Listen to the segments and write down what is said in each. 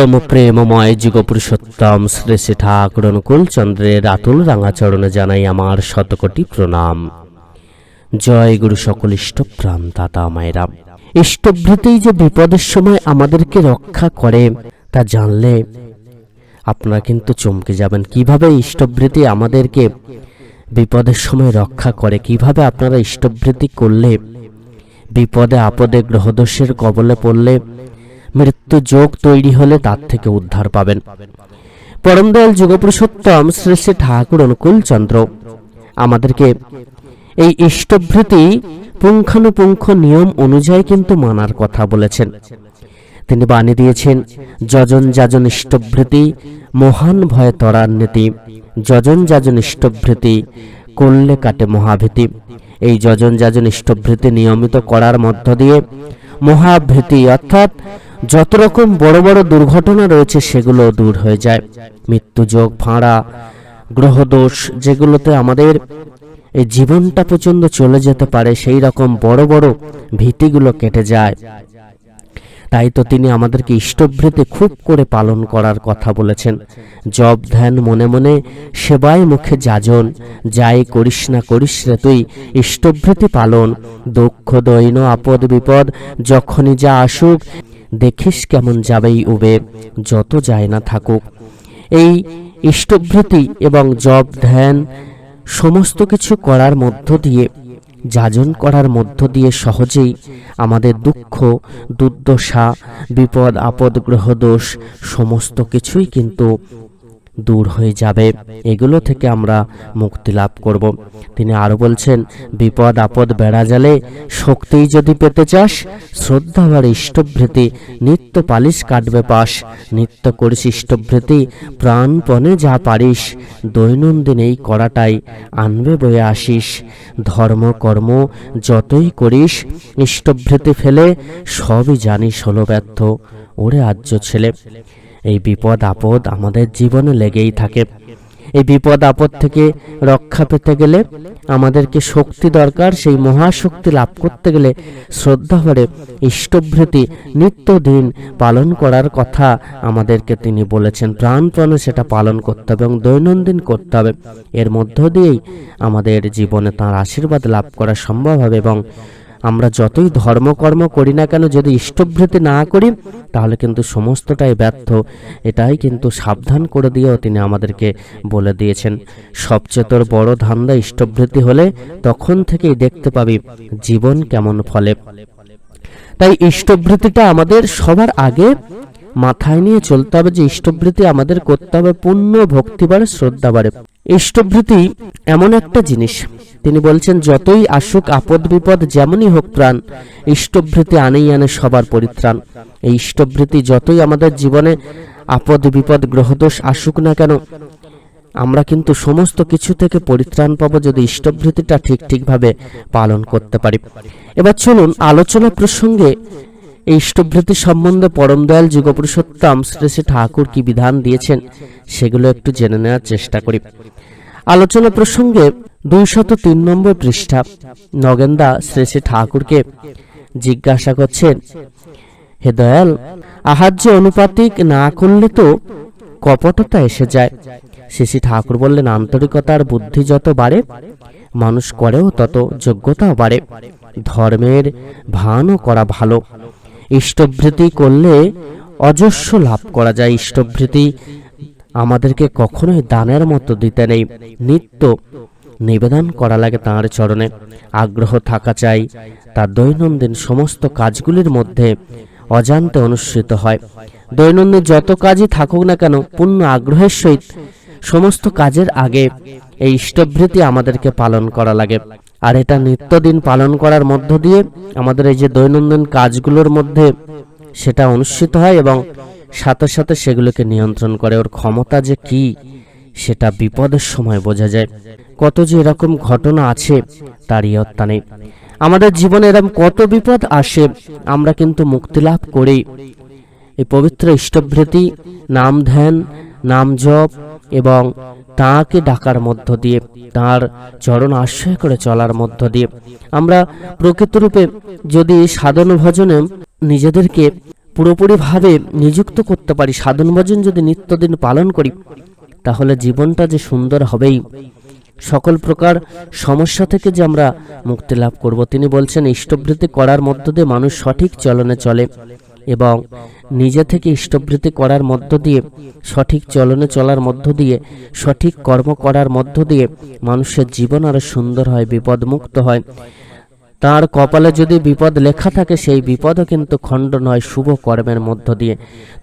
পরম প্রেমময় যুগ পুরুষোত্তম শ্রী শ্রী ঠাকুর অনুকূল চন্দ্রের আতুল রাঙাচরণে জানাই আমার শতকোটি প্রণাম। জয় গুরু সকল ইষ্টপ্রাণ দাতা মায়েরা। ইষ্টভৃতেই যে বিপদের সময় আমাদেরকে রক্ষা করে, তা জানলে আপনারা কিন্তু চমকে যাবেন। কীভাবে ইষ্টভৃতি আমাদেরকে বিপদের সময় রক্ষা করে? কীভাবে আপনারা ইষ্টভৃতি করলে, বিপদে আপদে গ্রহদোষের কবলে পড়লে মৃত্যু যোগ তৈরি হলে তার থেকে উদ্ধার পাবেন। পরম দয়াল যুগপুরুষোত্তম শ্রী শ্রী ঠাকুর অনুকূল চন্দ্র। আমাদেরকে এই ইষ্টভৃতি পুঙ্খানুপুঙ্খ নিয়ম অনুযায়ী কিন্তু মানার কথা বলেছেন। তিনি বাণী দিয়েছেন, যজন যাজন ইষ্টভৃতি, মহান ভয়ে ত্বরান্বিতি, যজন যাজন ইষ্টভৃতি করলে কাটে মহাভীতি। এই যজন যাজন ইষ্টভৃতি নিয়মিত করার মধ্য দিয়ে মহাভীতি অর্থাৎ যত রকম বড় বড় দুর্ঘটনা রয়েছে সেগুলো দূর হয়ে যায়। মৃত্যুযোগ ভাঁড়া, গ্রহদোষ যেগুলোতে আমাদের এই জীবনটা পর্যন্ত চলে যেতে পারে, সেই রকম বড় বড় ভীতিগুলো কেটে যায়। তাই তো তিনি আমাদেরকে ইষ্টভৃতি খুব করে পালন করার কথা বলেছেন। জব, ধ্যান, মনে মনে, সেবায় মুখে যাজন, যাই করিস না করিস রে তুই, ইষ্টভৃতি পালন, দুঃখ, দৈন আপদ বিপদ যখনই যা আসুক দেখিস কেমন যাবেই উবে যত যায় না থাকুক। এই ইষ্টভৃতি এবং জব ধ্যান সমস্ত কিছু করার মধ্য দিয়ে, যাজন করার মধ্য দিয়ে সহজেই আমাদের দুঃখ, দুর্দশা, বিপদ, আপদ গ্রহদোষ সমস্ত কিছুই কিন্তু দূর হয়ে যাবে। এগুলো থেকে আমরা মুক্তি লাভ করব। তিনি আরও বলছেন, বিপদ আপদ বেড়া জালে শক্তিই যদি পেতে চাস, শ্রদ্ধা আর ইষ্টভৃতি, নিত্য পালিশ কাটবে পাশ। নিত্য করিস ইষ্টভৃতি, প্রাণপণে যা পারিস, দৈনন্দিন এই করাটাই আনবে বয়ে আসিস। ধর্ম, কর্ম যতই করিস, ইষ্টভৃতি ফেলে সবই জানিস হলো ব্যর্থ। ওরে আজ্য ছেলে। এই বিপদ আপদ আমাদের জীবনে লেগেই থাকে। এই বিপদ আপদ থেকে রক্ষা পেতে গেলে আমাদেরকে শক্তি দরকার, সেই মহাশক্তি লাভ করতে গেলে শ্রদ্ধা ভরে ইষ্টভৃতি নিত্যদিন পালন করার কথা আমাদেরকে তিনি বলেছেন। প্রাণপণে সেটা পালন করতে হবে এবং দৈনন্দিন করতে হবে। এর মধ্য দিয়েই আমাদের জীবনে তার আশীর্বাদ লাভ করা সম্ভব হবে এবং আমরা যতই ধর্মকর্ম করি না কেন, যদি ইষ্টভৃতি না করি, তাহলে কিন্তু সমস্তটাই ব্যর্থ। এটাই কিন্তু সাবধান করে দিয়েও তিনি আমাদেরকে বলে দিয়েছেন। সবচেয়ে তোর বড় ধান্দা ইষ্টভৃতি হলে তখন থেকেই দেখতে পাবি জীবন কেমন ফলে। তাই ইষ্টভৃতিটা আমাদের সবার আগে মাথায় নিয়ে চলতে হবে যে ইষ্টভৃতি আমাদের করতে হবে পূর্ণ ভক্তি বাড়ে শ্রদ্ধা বাড়ে ইষ্টভৃতি এমন একটা জিনিস তিনি বলছেন, যতই আসুক আপদ বিপদ, যেমনই হোক প্রাণ ইষ্টভৃতি আনেই আনে সবার পরিত্রাণ। এই ইষ্টভৃতি যতই আমাদের জীবনে আপদ বিপদ, গ্রহদোষ আসুক না কেন, আমরা কিন্তু সমস্ত কিছু থেকে পরিত্রাণ পাবো যদি ইষ্টভৃতিটা ঠিক ঠিকভাবে পালন করতে পারি। এবার চলুন, আলোচনা প্রসঙ্গে এই ইষ্টভৃতি সম্বন্ধে পরম দয়াল যুগপুরুষোত্তম শ্রী শ্রী ঠাকুর কি বিধান দিয়েছেন, সেগুলো একটু জেনে নেওয়ার চেষ্টা করি। আলোচনা প্রসঙ্গে দুইশত তিন নম্বর পৃষ্ঠা। নগেন্দা শ্রী শ্রী ঠাকুরকে জিজ্ঞাসা করছেন, হে দয়াল, আহার্য অনুপাতিক না করলে তো কপটতা এসে যায়? শ্রী ঠাকুর বললেন, আন্তরিকতার বুদ্ধি যত বাড়ে, মানুষ করেও তত যোগ্যতাও বাড়ে। ধর্মের ভানও করা ভালো। ইষ্টভৃতি করলে অজস্র লাভ করা যায়। ইষ্টভৃতি আমাদেরকে কখনোই দানের মতো দিতে নেই। নিত্য নিবেদন করা লাগে তাঁর চরণে। আগ্রহ থাকা চাই, তার দৈনন্দিন সমস্ত কাজগুলির মধ্যে অজান্তে অনুষ্ঠিত হয়। দৈনন্দিন যত কাজই থাকুক না কেন, পূর্ণ আগ্রহের সহিত সমস্ত কাজের আগে এই ইষ্টভৃতি আমাদেরকে পালন করা লাগে। আর এটা নিত্যদিন পালন করার মধ্য দিয়ে আমাদের এই যে দৈনন্দিন কাজগুলোর মধ্যে সেটা অনুষ্ঠিত হয় এবং সাথে সাথে সেগুলোকে নিয়ন্ত্রণ করে। ওর ক্ষমতা যে কি সেটা বিপদের সময় বোঝা যায়। কত যে এরকম ঘটনা আছে তার ইয়ত্তা নেই। আমাদের জীবনে এরকম কত বিপদ আসে, আমরা কিন্তু মুক্তি লাভ করি। এই পবিত্র ইষ্টভৃতি, নাম ধ্যান, নাম জপ এবং তাঁকে ডাকার মধ্য দিয়ে, তার চরণ আশ্রয় করে চলার মধ্য দিয়ে, আমরা প্রকৃতরূপে যদি সাধন ভজনে নিজেদেরকে পুরোপুরিভাবে নিযুক্ত করতে পারি, সাধন ভজন যদি নিত্যদিন পালন করি তাহলে জীবনটা যে সুন্দর হবেই। সকল প্রকার সমস্যা থেকে যে আমরা মুক্তি লাভ করব, তিনি বলছেন, ইষ্টবৃত্তি করার মধ্য দিয়ে মানুষ সঠিক চলনে চলে এবং নিজে থেকে ইষ্টবৃত্তি করার মধ্য দিয়ে, সঠিক চলনে চলার মধ্য দিয়ে, সঠিক কর্ম করার মধ্য দিয়ে মানুষের জীবন আরও সুন্দর হয়, বিপদমুক্ত হয়। তার কপালে যদি বিপদ লেখা থাকে, সেই বিপদও কিন্তু খণ্ডন হয় শুভ কর্মের মধ্য দিয়ে।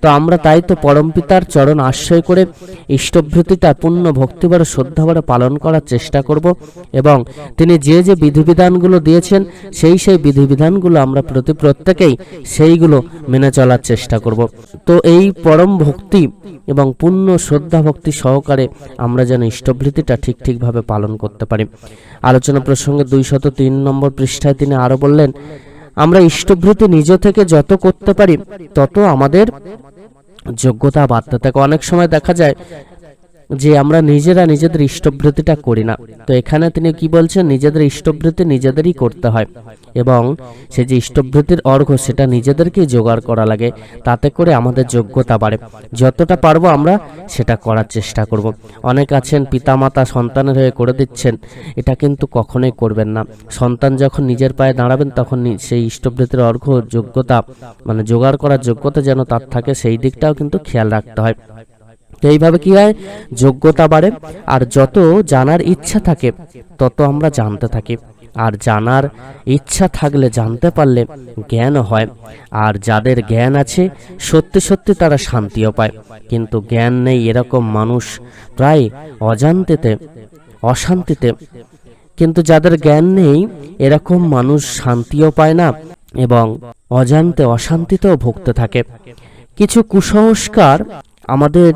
তো আমরা তাই তো পরমপিতার চরণ আশ্রয় করে ইষ্টভৃতিটা পূর্ণ ভক্তিবার শ্রদ্ধাভারে পালন করার চেষ্টা করব এবং তিনি যে যে বিধিবিধানগুলো দিয়েছেন, সেই সেই বিধিবিধানগুলো আমরা প্রতি প্রত্যেকেই সেইগুলো মেনে চলার চেষ্টা করব। তো এই পরম ভক্তি এবং পূর্ণ শ্রদ্ধা ভক্তি সহকারে আমরা যেন ইষ্টভৃতিটা ঠিক ঠিকভাবে পালন করতে পারি। আলোচনা প্রসঙ্গে দুইশত তিন নম্বর পৃষ্ঠায় তিনি আরও বললেন, আমরা ইষ্টভৃতি নিজ থেকে যত করতে পারি, তত আমাদের যোগ্যতা বাড়তে থাকে। অনেক সময় দেখা যায় যে আমরা নিজেরা নিজেদের ইষ্টভৃতিটা করি না। তো এখানে তিনি কি বলছেন? নিজেদের ইষ্টভৃতি নিজেদেরই করতে হয়। এবং সে যে ইষ্টবৃত্তির অর্ঘ সেটা নিজেদেরকেই জোগাড় করা লাগে, তাতে করে আমাদের যোগ্যতা বাড়ে। যতটা পারব আমরা সেটা করার চেষ্টা করব। অনেক আছেন পিতামাতা সন্তানের হয়ে করে দিচ্ছেন, এটা কিন্তু কখনোই করবেন না। সন্তান যখন নিজের পায়ে দাঁড়াবেন, তখন সেই ইষ্টবৃত্তির অর্ঘ যোগ্যতা মানে জোগাড় করার যোগ্যতা যেন তার থাকে, সেই দিকটাও কিন্তু খেয়াল রাখতে হয়। তো এইভাবে কি হয়? যোগ্যতা বাড়ে, আর যত জানার ইচ্ছা থাকে, তত আমরা জানতে থাকি। আর জানার ইচ্ছা থাকলে জানতে পারলে জ্ঞান হয়। আর যাদের জ্ঞান আছে, সত্যি সত্যি তারা শান্তিও পায়। কিন্তু জ্ঞান নেই এরকম মানুষ প্রায় অজান্তেতে, অশান্তিতে। কিন্তু যাদের জ্ঞান নেই, এরকম মানুষ শান্তিও পায় না এবং অজান্তে অশান্তিতেও ভুগতে থাকে। কিছু কুসংস্কার আমাদের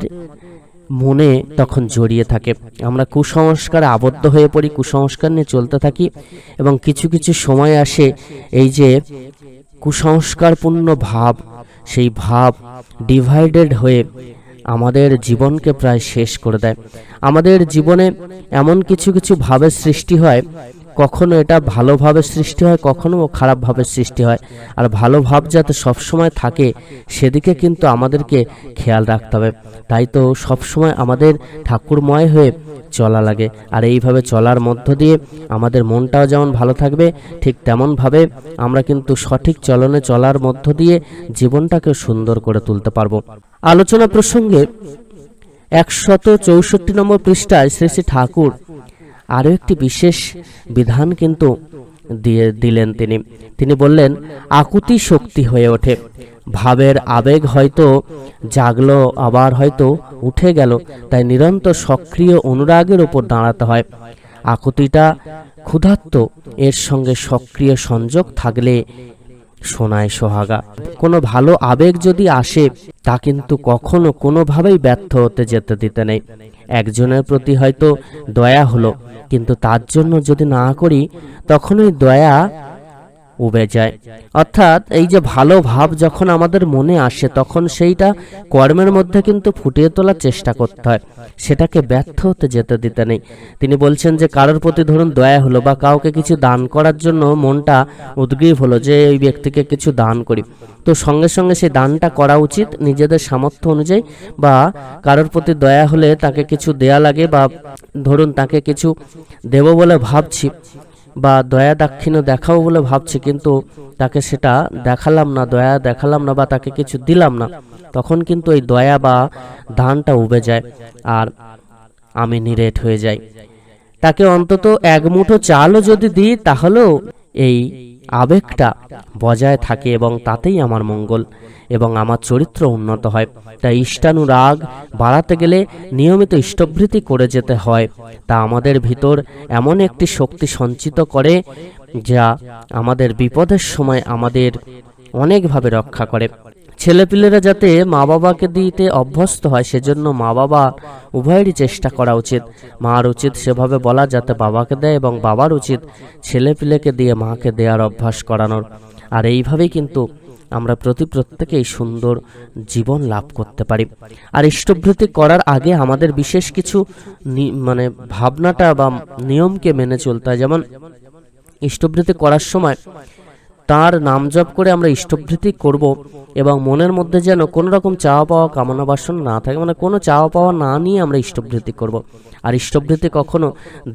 মনে তখন জড়িয়ে থাকে। আমরা কুসংস্কারে আবদ্ধ হয়ে পড়ি, কুসংস্কার নিয়ে চলতে থাকি এবং কিছু কিছু সময় আসে এই যে কুসংস্কারপূর্ণ ভাব, সেই ভাব ডিভাইডেড হয়ে আমাদের জীবনকে প্রায় শেষ করে দেয়। আমাদের জীবনে এমন কিছু কিছু ভাবের সৃষ্টি হয় কখনো এটা ভালোভাবে সৃষ্টি হয়, কখনো খারাপভাবে সৃষ্টি হয়। আর ভালো ভাব যাতে সবসময় থাকে, সেদিকে কিন্তু আমাদেরকে খেয়াল রাখতে হবে। তাই তো সবসময় আমাদের ঠাকুরময় হয়ে চলা লাগে। আর এইভাবে চলার মধ্য দিয়ে আমাদের মনটাও যেমন ভালো থাকবে, ঠিক তেমনভাবে আমরা কিন্তু সঠিক চলনে চলার মধ্য দিয়ে জীবনটাকে সুন্দর করে তুলতে পারব। আলোচনা প্রসঙ্গে একশত চৌষট্টি নম্বর পৃষ্ঠায় শ্রী শ্রী ঠাকুর আরও একটি বিশেষ বিধান কিন্তু দিয়ে দিলেন তিনি। তিনি বললেন, আকুতি শক্তি হয়ে ওঠে। ভাবের আবেগ হয়তো জাগলো, আবার হয়তো উঠে গেল। তাই নিরন্তর সক্রিয় অনুরাগের ওপর দাঁড়াতে হয়। আকুতিটা ক্ষুধার্ত। এর সঙ্গে সক্রিয় সংযোগ থাকলে সোনায় সোহাগা। কোনো ভালো আবেগ যদি আসে, তা কিন্তু কখনো কোনোভাবেই ব্যর্থ হতে যেতে দিতে নেই। একজনের প্রতি হয়তো দয়া হলো, কিন্তু তার জন্য যদি না করি, তখনই দয়া উবে যায়। অর্থাৎ এই যে ভালো ভাব যখন আমাদের মনে আসে, তখন সেইটা কর্মের মধ্যে কিন্তু ফুটিয়ে তোলার চেষ্টা করতে হয়। সেটাকে ব্যর্থ হতে যেতে দিতে নেই। তিনি বলছেন যে, কারোর প্রতি ধরুন দয়া হলো বা কাউকে কিছু দান করার জন্য মনটা উদ্গ্রীব হলো যে, এই ব্যক্তিকে কিছু দান করি। তো সঙ্গে সঙ্গে সেই দানটা করা উচিত নিজেদের সামর্থ্য অনুযায়ী বা কারোর প্রতি দয়া হলে তাকে কিছু দেয়া লাগে বা ধরুন তাকে কিছু দেব বলে ভাবছি। বা দয়া দাক্ষিণ্য দেখাবো বলে ভাবছি, কিন্তু তাকে সেটা দেখালাম না, দয়া দেখালাম না বা তাকে কিছু দিলাম না। তখন কিন্তু এই দয়া বা ধানটা উবে যায় আর আমি নিরেট হয়ে যাই। তাকে অন্তত এক মুঠো চালও যদি দিই, তাহলেও এই আবেগটা বজায় থাকে এবং তাতেই আমার মঙ্গল এবং আমার চরিত্র উন্নত হয়। তাই ইষ্টানুরাগ বাড়াতে গেলে নিয়মিত ইষ্টবৃত্তি করে যেতে হয়। তা আমাদের ভিতর এমন একটি শক্তি সঞ্চিত করে যা আমাদের বিপদের সময় আমাদের অনেকভাবে রক্ষা করে। ছেলেপিলেরা যাতে মা বাবাকে দিতে অভ্যস্ত হয়, সেজন্য মা বাবা উভয়েরই চেষ্টা করা উচিত। মার উচিত সেভাবে বলা যাতে বাবাকে দেয় এবং বাবার উচিত ছেলেপিলেকে দিয়ে মাকে দেওয়ার অভ্যাস করানোর। আর এইভাবেই কিন্তু আমরা প্রতি প্রত্যেকেই সুন্দর জীবন লাভ করতে পারি। আর ইষ্টভৃতি করার আগে আমাদের বিশেষ কিছু মানে ভাবনাটা বা নিয়মকে মেনে চলতে হয়। যেমন ইষ্টভৃতি করার সময় তার নাম জপ করে আমরা ইষ্টভৃতি করব এবং মনের মধ্যে যেন কোনো রকম চাওয়া পাওয়া, কামনা বাসন না থাকে মানে কোনো চাওয়া পাওয়া না নিয়ে আমরা ইষ্টভৃতি করব। আর ইষ্টভৃতি কখনো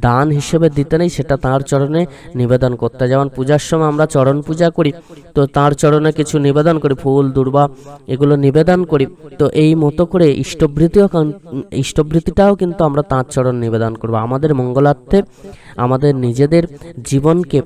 দান হিসেবে দিতে নেই, সেটা তাঁর চরণে নিবেদন করতে যেমন পূজার সময় আমরা চরণ পূজা করি, তো তাঁর চরণে কিছু নিবেদন করি, ফুল, দুর্বা, এগুলো নিবেদন করি। তো এই মতো করে ইষ্টভৃতিও ইষ্টভৃতিটাও কিন্তু আমরা তাঁর চরণ নিবেদন করব। আমাদের মঙ্গলার্থে, আমাদের নিজেদের জীবনকে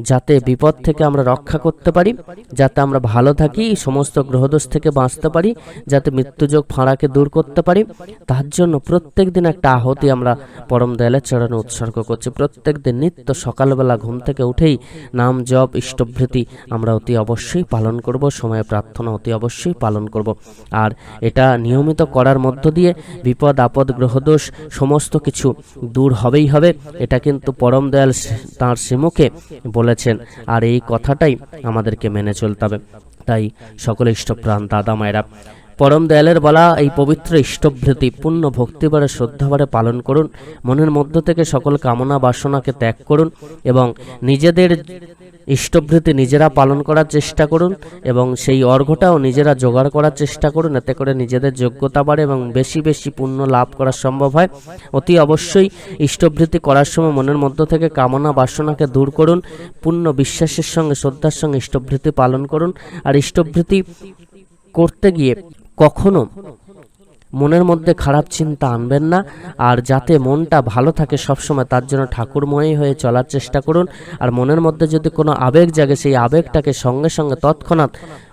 যাতে বিপদ থেকে আমরা রক্ষা করতে পারি, যাতে আমরা ভালো থাকি, সমস্ত গ্রহদোষ থেকে বাঁচতে পারি, যাতে মৃত্যুযোগ ফাঁড়াকে দূর করতে পারি। তার জন্য প্রত্যেক দিন একটা আহতি আমরা পরম দয়ালের চরণে উৎসর্গ করছি। প্রত্যেক দিন নিত্য সকালবেলা ঘুম থেকে উঠেই নাম জপ, ইষ্টভৃতি আমরা অতি অবশ্যই পালন করব, সময়ে প্রার্থনা অতি অবশ্যই পালন করব। আর এটা নিয়মিত করার মধ্য দিয়ে বিপদ, আপদ, গ্রহদোষ সমস্ত কিছু দূর হবেই হবে। এটা কিন্তু পরম দয়াল তাঁর শ্রীমুখে বলেছেন, আর এই কথাটাই আমাদেরকে মেনে চলতে হবে। তাই সকল ইষ্টপ্রাণ দাদা মায়েরা, পরম দয়ালের বলা এই পবিত্র ইষ্টভৃতি পূর্ণ ভক্তিবারে শ্রদ্ধাবারে পালন করুন। মনের মধ্য থেকে সকল কামনা বাসনাকে ত্যাগ করুন এবং নিজেদের ইষ্টভৃতি নিজেরা পালন করার চেষ্টা করুন এবং সেই অর্ঘটাও নিজেরা জোগাড় করার চেষ্টা করুন, এতে করে নিজেদের যোগ্যতা বাড়ে এবং বেশি বেশি পুণ্য লাভ করা সম্ভব হয়। অতি অবশ্যই ইষ্টভৃতি করার সময় মনের মধ্য থেকে কামনা বাসনাকে দূর করুন, পূর্ণ বিশ্বাসের সঙ্গে, শ্রদ্ধার সঙ্গে ইষ্টভৃতি পালন করুন। আর ইষ্টভৃতি করতে গিয়ে কখনো মনের মধ্যে খারাপ চিন্তা আনবেন না, আর যাতে মনটা ভালো থাকে সবসময় তার জন্য ঠাকুরময়ী হয়ে চলার চেষ্টা করুন। আর মনের মধ্যে যদি কোনো আবেগ জাগে, সেই আবেগটাকে সঙ্গে সঙ্গে তৎক্ষণাৎ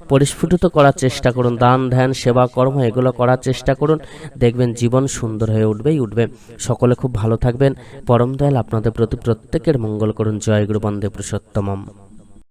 পরিস্ফুটিত করার চেষ্টা করুন। দান, ধ্যান, সেবা, কর্ম, এগুলো করার চেষ্টা করুন। দেখবেন জীবন সুন্দর হয়ে উঠবেই উঠবে। সকলে খুব ভালো থাকবেন। পরম দয়াল আপনাদের প্রতি প্রত্যেকের মঙ্গল করুন। জয় গুরু বন্দে পুরুষোত্তমম।